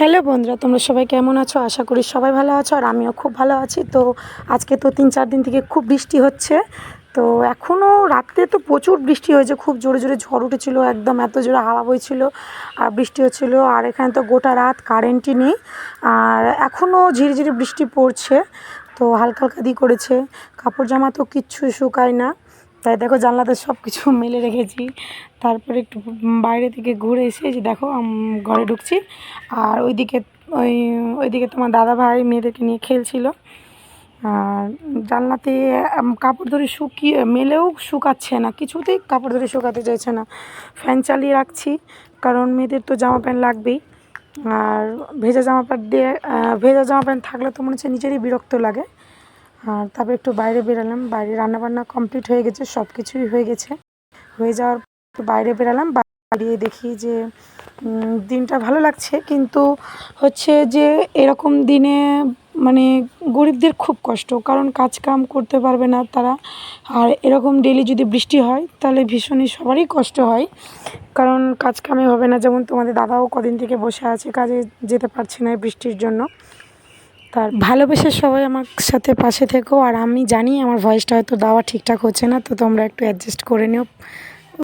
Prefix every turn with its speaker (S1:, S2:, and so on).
S1: Hello বন্ধুরা, তোমরা সবাই কেমন আছো? আশা করি সবাই ভালো আছো আর আমিও খুব ভালো আছি। তো আজকে তো তিন চার দিন থেকে খুব বৃষ্টি হচ্ছে। তো এখনও রাত্রে তো প্রচুর বৃষ্টি হয়েছে, খুব জোরে জোরে ঝড় উঠেছিল, একদম এত জোরে হাওয়া বইছিল আর বৃষ্টি হচ্ছিল। আর এখানে তো গোটা রাত কারেন্টই নেই আর এখনও ঝিরিঝিরি বৃষ্টি পড়ছে। তো হালকা হালকা দিয়ে করেছে। কাপড় জামা তো কিচ্ছু শুকায় না। তাই দেখো জানলাতে সব কিছু মেলে রেখেছি। তারপরে একটু বাইরে থেকে ঘুরে এসে যে দেখো ঘরে ঢুকছি। আর ওইদিকে, ওই, ওইদিকে তোমার দাদা ভাই মেয়েদেরকে নিয়ে খেলছিল। আর জানলাতে কাপড় ধরে শুকিয়ে, মেলেও শুকাচ্ছে না। কিছুতেই কাপড় ধরে শুকাতে চাইছে না। ফ্যান চালিয়ে রাখছি, কারণ মেয়েদের তো জামা প্যান্ট লাগবেই। আর ভেজা জামা প্যান্ট দিয়ে ভেজা জামা প্যান্ট থাকলে তো মনে হচ্ছে নিজেরই বিরক্ত লাগে। আর তারপর একটু বাইরে বেরালাম, বাইরে রান্নাবান্না কমপ্লিট হয়ে গেছে সব কিছুই হয়ে গেছে। হয়ে যাওয়ার পর বাইরে বেরালাম বাইরে দেখি যে দিনটা ভালো লাগছে, কিন্তু হচ্ছে যে এরকম দিনে মানে গরিবদের খুব কষ্ট, কারণ কাজ কাম করতে পারবে না তারা। আর এরকম ডেলি যদি বৃষ্টি হয়, তাহলে ভীষণই সবারই কষ্ট হয়। কারণ কাজ কামে হবে না, যেমন তোমাদের দাদাও কদিন থেকে বসে আছে, কাজে যেতে পারছে না বৃষ্টির জন্য। তার ভালোবেসে সবাই আমার সাথে পাশে থেকো। আর আমি জানি আমার ভয়েসটা হয়তো দেওয়া ঠিকঠাক হচ্ছে না, তো তোমরা একটু অ্যাডজাস্ট করে নিও।